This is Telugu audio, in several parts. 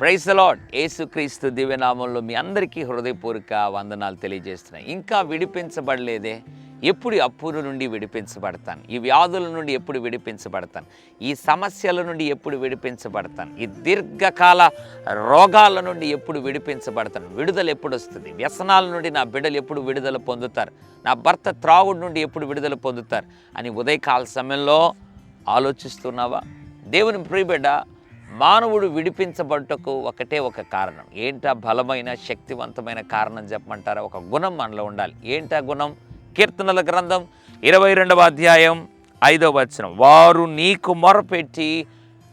ప్రైస్ లాడ్ ఏసుక్రీస్తు దివ్యనామంలో మీ అందరికీ హృదయపూర్వక వందనాలు తెలియజేస్తున్నాయి. ఇంకా విడిపించబడలేదే? ఎప్పుడు అప్పుల నుండి విడిపించబడతాను? ఈ వ్యాధుల నుండి ఎప్పుడు విడిపించబడతాను? ఈ సమస్యల నుండి ఎప్పుడు విడిపించబడతాను? ఈ దీర్ఘకాల రోగాల నుండి ఎప్పుడు విడిపించబడతాను? విడుదల ఎప్పుడు వస్తుంది? వ్యసనాల నుండి నా బిడ్డలు ఎప్పుడు విడుదల పొందుతారు? నా భర్త త్రాగుడు నుండి ఎప్పుడు విడుదల పొందుతారు? అని ఉదయకాల సమయంలో ఆలోచిస్తున్నావా? దేవుని ప్రియబిడ్డ మానవుడు విడిపించబడుటకు ఒకటే ఒక కారణం. ఏంటా బలమైన శక్తివంతమైన కారణం చెప్పమంటారా? ఒక గుణం మనలో ఉండాలి. ఏంటా గుణం? కీర్తనల గ్రంథం ఇరవై రెండవ అధ్యాయం ఐదవ వచనం. వారు నీకు మొరపెట్టి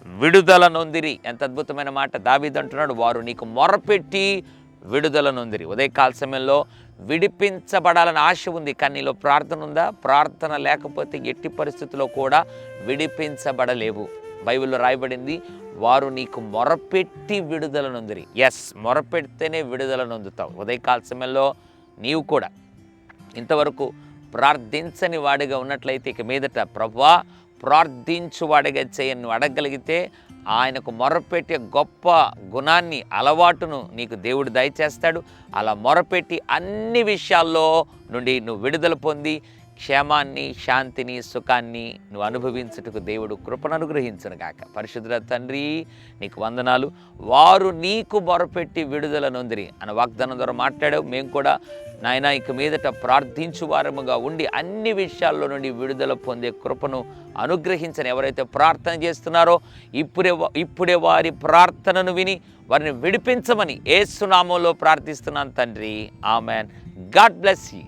విడుదల నొందిరి. ఎంత అద్భుతమైన మాట. దావీదంటున్నాడు వారు నీకు మొరపెట్టి విడుదల నొందిరి. ఉదయకాల సమయంలో విడిపించబడాలని ఆశ ఉంది కానీ నీలో ప్రార్థన ఉందా? ప్రార్థన లేకపోతే ఎట్టి పరిస్థితుల్లో కూడా విడిపించబడలేవు. బైబిల్లో రాయబడింది వారు నీకు మొరపెట్టి విడుదల నొందిరి. ఎస్ మొరపెడితేనే విడుదల నొందుతావు. ఉదయకాల సమయంలో నీవు కూడా ఇంతవరకు ప్రార్థించని వాడిగా ఉన్నట్లయితే ఇక మీదట ప్రభా ప్రార్థించువాడిగా వాడిగా చేయను అడగగలిగితే ఆయనకు మొరపెట్టే గొప్ప గుణాన్ని అలవాటును నీకు దేవుడు దయచేస్తాడు. అలా మొరపెట్టి అన్ని విషయాల్లో నుండి నువ్వు విడుదల పొంది క్షేమాన్ని శాంతిని సుఖాన్ని నువ్వు అనుభవించుటకు దేవుడు కృపను అనుగ్రహించను కాక పరిశుద్ధ తండ్రి నీకు వందనాలు. వారు నీకు బొరపెట్టి విడుదల నొందిరి అన్న వాగ్దానం ద్వారా మాట్లాడావు. మేము కూడా నాయన ఇక మీదట ప్రార్థించు వారముగా ఉండి అన్ని విషయాల్లో నుండి విడుదల పొందే కృపను అనుగ్రహించని ఎవరైతే ప్రార్థన చేస్తున్నారో ఇప్పుడే ఇప్పుడే వారి ప్రార్థనను విని వారిని విడిపించమని ఏసునామంలో ప్రార్థిస్తున్నాను తండ్రి. ఆమెన్. God bless you.